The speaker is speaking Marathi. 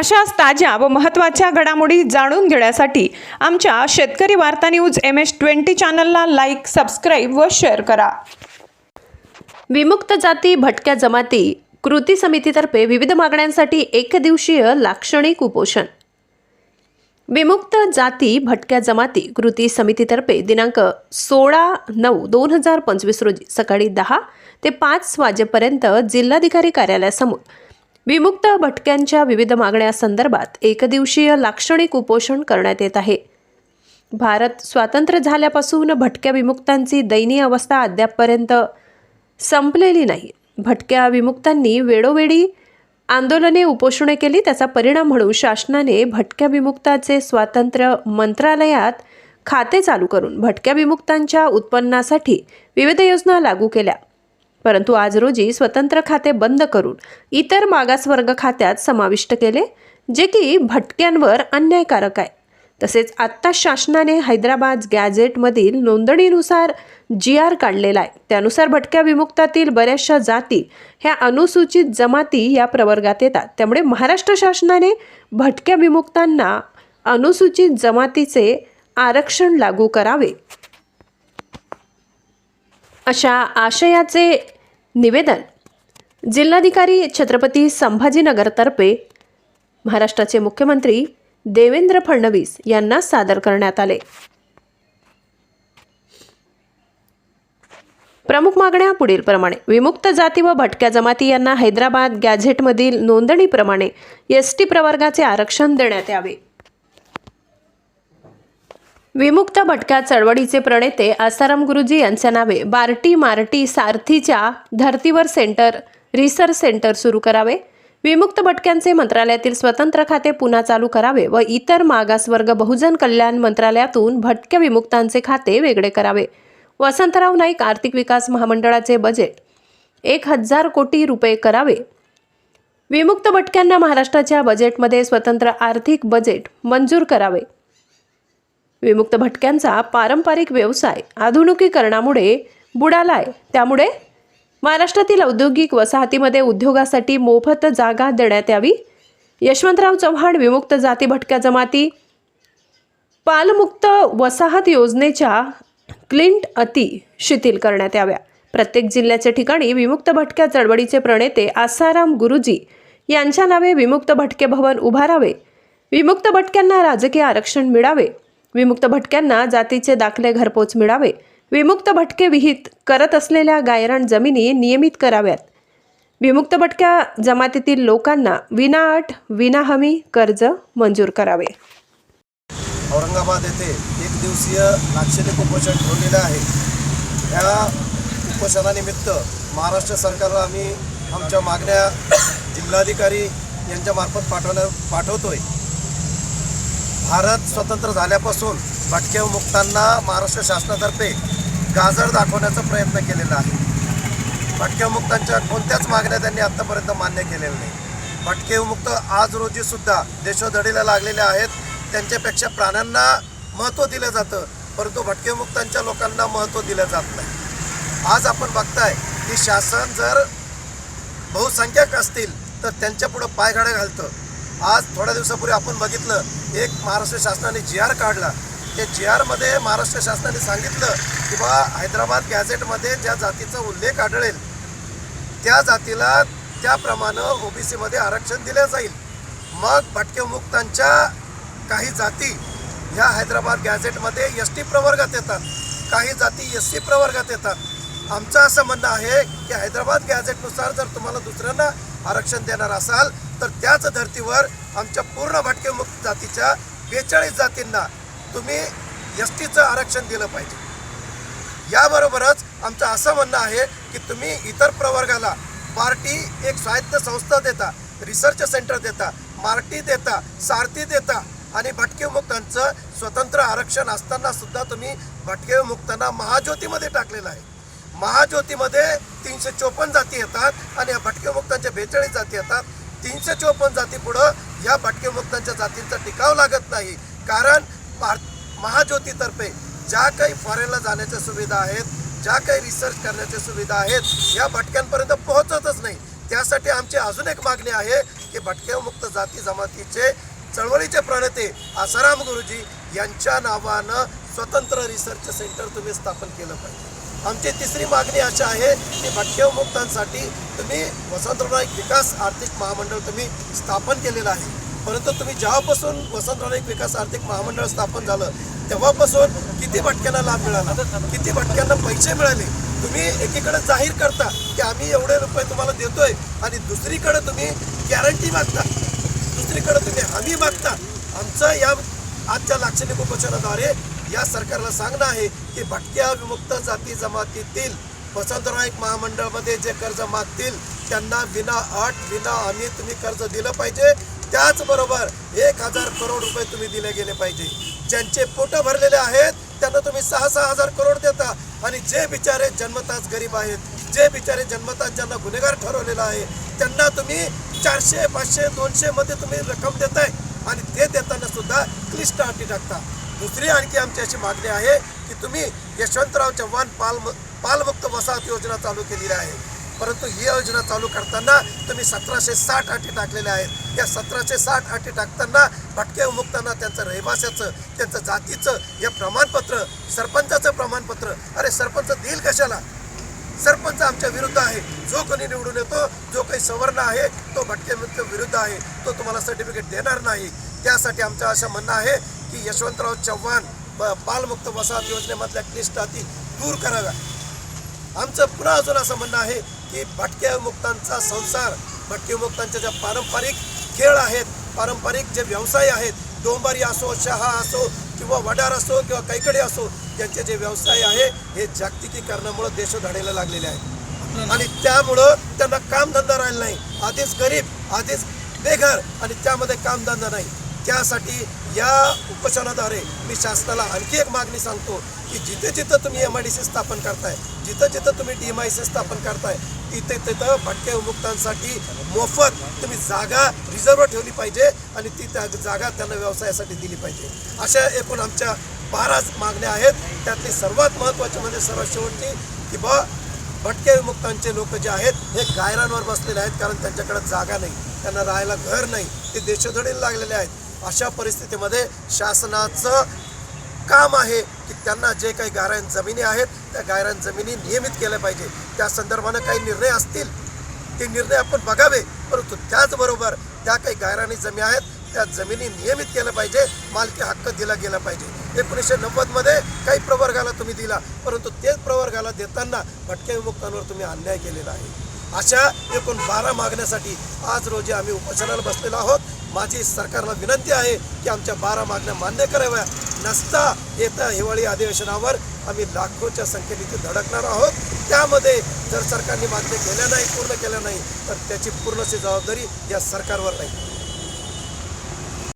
अशाच ताज्या व महत्त्वाच्या घडामोडी जाणून घेण्यासाठी आमच्या शेतकरी वार्ता न्यूज एम एस ट्वेंटी चॅनलला लाईक सबस्क्राईब व शेअर करा. विमुक्त जाती भटक्या जमाती कृती समितीतर्फे विविध मागण्यांसाठी एकदिवसीय लाक्षणिक उपोषण. विमुक्त जाती भटक्या जमाती कृती समितीतर्फे दिनांक सोळा नऊ दोन हजार पंचवीस रोजी सकाळी दहा ते पाच वाजेपर्यंत जिल्हाधिकारी कार्यालयासमोर विमुक्त भटक्यांच्या विविध मागण्यासंदर्भात एकदिवसीय लाक्षणिक उपोषण करण्यात येत आहे. भारत स्वातंत्र्य झाल्यापासून भटक्या विमुक्तांची दयनीय अवस्था अद्यापपर्यंत संपलेली नाही. भटक्या विमुक्तांनी वेळोवेळी आंदोलने उपोषणे केली त्याचा परिणाम म्हणून शासनाने भटक्या विमुक्ताचे स्वातंत्र्य मंत्रालयात खाते चालू करून भटक्या विमुक्तांच्या उत्पन्नासाठी विविध योजना लागू केल्या. परंतु आज रोजी स्वतंत्र खाते बंद करून इतर मागासवर्ग खात्यात समाविष्ट केले जे की भटक्यांवर अन्यायकारक आहे. तसेच आत्ता शासनाने हैदराबाद गॅझेटमधील नोंदणीनुसार जी आर काढलेला आहे. त्यानुसार भटक्या विमुक्तातील बऱ्याचशा जाती ह्या अनुसूचित जमाती या प्रवर्गात येतात. त्यामुळे महाराष्ट्र शासनाने भटक्या विमुक्तांना अनुसूचित जमातीचे आरक्षण लागू करावे. अशा आशयाचे निवेदन जिल्हाधिकारी छत्रपती संभाजीनगरतर्फे महाराष्ट्राचे मुख्यमंत्री देवेंद्र फडणवीस यांना सादर करण्यात आले. प्रमुख मागण्या पुढील प्रमाणे. विमुक्त जाती व भटक्या जमाती यांना हैदराबाद गॅझेटमधील नोंदणीप्रमाणे एस टी प्रवर्गाचे आरक्षण देण्यात यावे. विमुक्त भटक्या चळवळीचे प्रणेते आसाराम गुरुजी यांच्या नावे बार्टी मार्टी सारथीच्या धर्तीवर सेंटर रिसर्च सेंटर सुरू करावे. विमुक्त भटक्यांचे मंत्रालयातील स्वतंत्र खाते पुन्हा चालू करावे व इतर मागासवर्ग बहुजन कल्याण मंत्रालयातून भटक्या विमुक्तांचे खाते वेगळे करावे. वसंतराव नाईक आर्थिक विकास महामंडळाचे बजेट एक हजार कोटी रुपये करावे. विमुक्त भटक्यांना महाराष्ट्राच्या बजेटमध्ये स्वतंत्र आर्थिक बजेट मंजूर करावे. विमुक्त भटक्यांचा पारंपरिक व्यवसाय आधुनिकीकरणामुळे बुडालाय त्यामुळे महाराष्ट्रातील औद्योगिक वसाहतीमध्ये उद्योगासाठी मोफत जागा देण्यात यावी. यशवंतराव चव्हाण विमुक्त जाती भटक्या जमाती. पालमुक्त वसाहत योजनेच्या क्लिंट अती शिथिल करण्यात याव्या. प्रत्येक जिल्ह्याच्या ठिकाणी विमुक्त भटक्या चळवळीचे प्रणेते आसाराम गुरुजी यांच्या नावे विमुक्त भटके भवन उभारावे. विमुक्त भटक्यांना राजकीय आरक्षण मिळावे. विमुक्त भटक्यांना जातीचे दाखले घरपोच मिळावे. विमुक्त भटके विहित करत असलेल्या गायरान जमिनी नियमित कराव्यात. विमुक्त भटक्या जमातीतील लोकांना विनाअट विनाहमी कर्ज मंजूर करावे. औरंगाबाद येथे एक दिवसीय लाक्षणिक उपोषण ठेवलेलं आहे. या उपोषणानिमित्त महाराष्ट्र सरकारला आम्ही आमच्या मागण्या जिल्हाधिकारी यांच्यामार्फत पाठवण्या आहे भारत स्वतंत्र झाल्यापासून भटकेव मुक्तांना महाराष्ट्र शासनातर्फे गाजर दाखवण्याचा प्रयत्न केलेला आहे. भटकेव मुक्तांच्या कोणत्याच मागण्या त्यांनी आत्तापर्यंत मान्य केलेल्या नाही. भटकेव मुक्त आज रोजी सुद्धा देशोधडीला लागलेले आहेत. त्यांच्यापेक्षा प्राण्यांना महत्त्व दिलं जातं परंतु भटकेव मुक्तांच्या लोकांना महत्त्व दिलं जात नाही. आज आपण बघताय की शासन जर बहुसंख्याक असतील तर त्यांच्या पुढं घालतं. आज थोड्या दिवसापूर्वी आपण बघितलं एक महाराष्ट्र शासनाने जी आर काढला. त्या जी आरमध्ये महाराष्ट्र शासनाने सांगितलं की बा हैदराबाद गॅझेटमध्ये ज्या जातीचा उल्लेख आढळेल त्या जातीला त्याप्रमाणे ओबीसीमध्ये आरक्षण दिले जाईल. मग भटके मुक्तांच्या काही जाती ह्या हैदराबाद गॅझेटमध्ये एस टी प्रवर्गात येतात. काही जाती एस सी प्रवर्गात येतात. आमचं असं म्हणणं आहे की हैदराबाद गॅझेटनुसार जर तुम्हाला दुसऱ्यांना आरक्षण देणार असाल तर त्याच धर्तीवर आमच्या पूर्ण भटके मुक्त जातीच्या बेचाळीस जातींना तुम्ही एस टीचं आरक्षण दिलं पाहिजे. याबरोबरच आमचं असं म्हणणं आहे की तुम्ही इतर प्रवर्गाला पार्टी एक स्वायत्त संस्था देता रिसर्च सेंटर देता मार्टी देता सारथी देता आणि भटके मुक्तांचं स्वतंत्र आरक्षण असताना सुद्धा तुम्ही भटके मुक्तांना महाज्योतीमध्ये टाकलेलं आहे. महाज्योतीमध्ये तीनशे चोपन्न जाती येतात आणि या भटके मुक्तांच्या बेचाळीस जाती येतात. तीनशे चोपन्न जाती पुढं या भटके मुक्तांच्या जातींचा टिकाव लागत नाही. कारण भार- महाज्योतीतर्फे ज्या काही फॉरेनला जाण्याच्या सुविधा आहेत ज्या काही रिसर्च करण्याच्या सुविधा आहेत या भटक्यांपर्यंत पोहोचतच नाही. त्यासाठी आमची अजून एक मागणी आहे की भटक्यामुक्त जाती जमातीचे चळवळीचे प्रणेते आसाराम गुरुजी यांच्या नावानं स्वतंत्र रिसर्च सेंटर तुम्ही स्थापन केलं पाहिजे. आमची तिसरी मागणी अशी आहे की भटक्यामुक्तांसाठी तुम्ही वसंतराव नाईक विकास आर्थिक महामंडळ तुम्ही स्थापन केलेलं आहे. परंतु तुम्ही जेव्हापासून वसंतराव नाईक विकास आर्थिक महामंडळ स्थापन झालं तेव्हापासून किती भटक्यांना लाभ मिळाला? किती भटक्यांना पैसे मिळाले? तुम्ही एकीकडे जाहीर करता की आम्ही एवढे रुपये तुम्हाला देतोय आणि दुसरीकडे तुम्ही गॅरंटी मागता. दुसरीकडे तुम्ही हमी मागता. आमचं या आजच्या लाक्षणिक उपोषणाद्वारे या सरकारला सांगणं आहे की भटक्या विमुक्त जाती जमातीतील वसंतराव नाईक महामंडळमध्ये जे कर्ज मागतील त्यांना विना अट विना आम्ही तुम्ही कर्ज दिलं पाहिजे. त्याचबरोबर एक हजार करोड रुपये तुम्ही दिले गेले पाहिजे. ज्यांचे पोट भरलेले आहेत त्यांना तुम्ही सहा सहा हजार करोड देता. आणि जे बिचारे जन्मताच गरीब आहेत जे बिचारे जन्मताच ज्यांना गुन्हेगार ठरवलेला आहे त्यांना तुम्ही चारशे पाचशे दोनशे मध्ये तुम्ही रक्कम देताय. आणि ते देताना सुद्धा क्लिष्ट अटी टाकता. दुसरी आणखी आमची अशी मागणी आहे की तुम्ही यशवंतराव चव्हाण पाल पालमुक्त वसाहत योजना चालू केलेली आहे. परंतु ही योजना चालू करताना तुम्ही सतराशे साठ अटी टाकलेल्या आहेत. या सतराशे साठ अटी टाकताना भटके मुक्तांना त्यांचं रहिवाशाचं त्यांचं जातीचं हे प्रमाणपत्र सरपंचाचं प्रमाणपत्र अरे सरपंच देईल कशाला? सरपंच आमच्या विरुद्ध आहे. जो कोणी निवडून येतो जो काही सवर्ण आहे तो भटके मुक्त विरुद्ध आहे. तो तुम्हाला सर्टिफिकेट देणार नाही. त्यासाठी आमचं असं म्हणणं आहे की यशवंतराव चव्हाण बालमुक्त वसाहत योजनेमधल्या क्लिष्ट अटी दूर कराव्या आमचं पुन्हा अजून असं म्हणणं आहे की भटक्या मुक्तांचा संसार भटके मुक्तांच्या ज्या पारंपरिक खेळ आहेत पारंपरिक जे व्यवसाय आहेत डोंबारी असो शहा असो किंवा वडार असो किंवा कैकडे असो यांचे जे व्यवसाय आहे हे जागतिकीकरणामुळं देश देशोधडीला लागलेले आहेत. आणि त्यामुळं त्यांना कामधंदा राहिला नाही. आधीच गरीब आधीच बेघर आणि त्यामध्ये कामधंदा नाही. त्यासाठी या उपोषणाद्वारे मी शासनाला आणखी एक मागणी सांगतो की जिथे जिथं तुम्ही एम आय डी सी स्थापन करताय जिथं जिथं तुम्ही डी एम आय सी स्थापन करताय तिथे तिथं भटक्या विमुक्तांसाठी मोफत तुम्ही जागा रिझर्व ठेवली पाहिजे आणि ती त्या जागा त्यांना व्यवसायासाठी दिली पाहिजे. अशा एकूण आमच्या बाराच मागण्या आहेत. त्यातली सर्वात महत्त्वाची म्हणजे सर्वात शेवटची की बा भटके विमुक्तांचे लोक जे आहेत हे गायरांवर बसलेले आहेत कारण त्यांच्याकडे जागा नाही. त्यांना राहायला घर नाही. ते देशोधडीला लागलेले आहेत. अशा परिस्थितीमध्ये शासनाचं काम आहे की त्यांना जे काही गारायण जमिनी आहेत त्या गायरान जमिनी नियमित केल्या पाहिजे. त्या संदर्भानं काही निर्णय असतील ते निर्णय आपण बघावे. परंतु त्याचबरोबर त्या काही गायरानी जमी आहेत त्या जमिनी नियमित केल्या पाहिजे मालकी हक्क दिला गेला पाहिजे. एकोणीसशे नव्वदमध्ये काही प्रवर्गाला तुम्ही दिला परंतु तेच प्रवर्गाला देताना भटक्या विमुक्तांवर तुम्ही अन्याय केलेला आहे. अशा एकूण बारा मागण्यासाठी आज रोजी आम्ही उपोषणाला बसलेलो आहोत. माझी सरकारला विनंती आहे की आमच्या बारा मागण्या मान्य कराव्या. नसता येत्या हिवाळी अधिवेशनावर आम्ही लाखोच्या संख्येने इथे धडकणार आहोत. त्यामध्ये जर सरकारने मागण्या केल्या नाही पूर्ण केल्या नाही तर त्याची पूर्णची जबाबदारी या सरकारवर नाही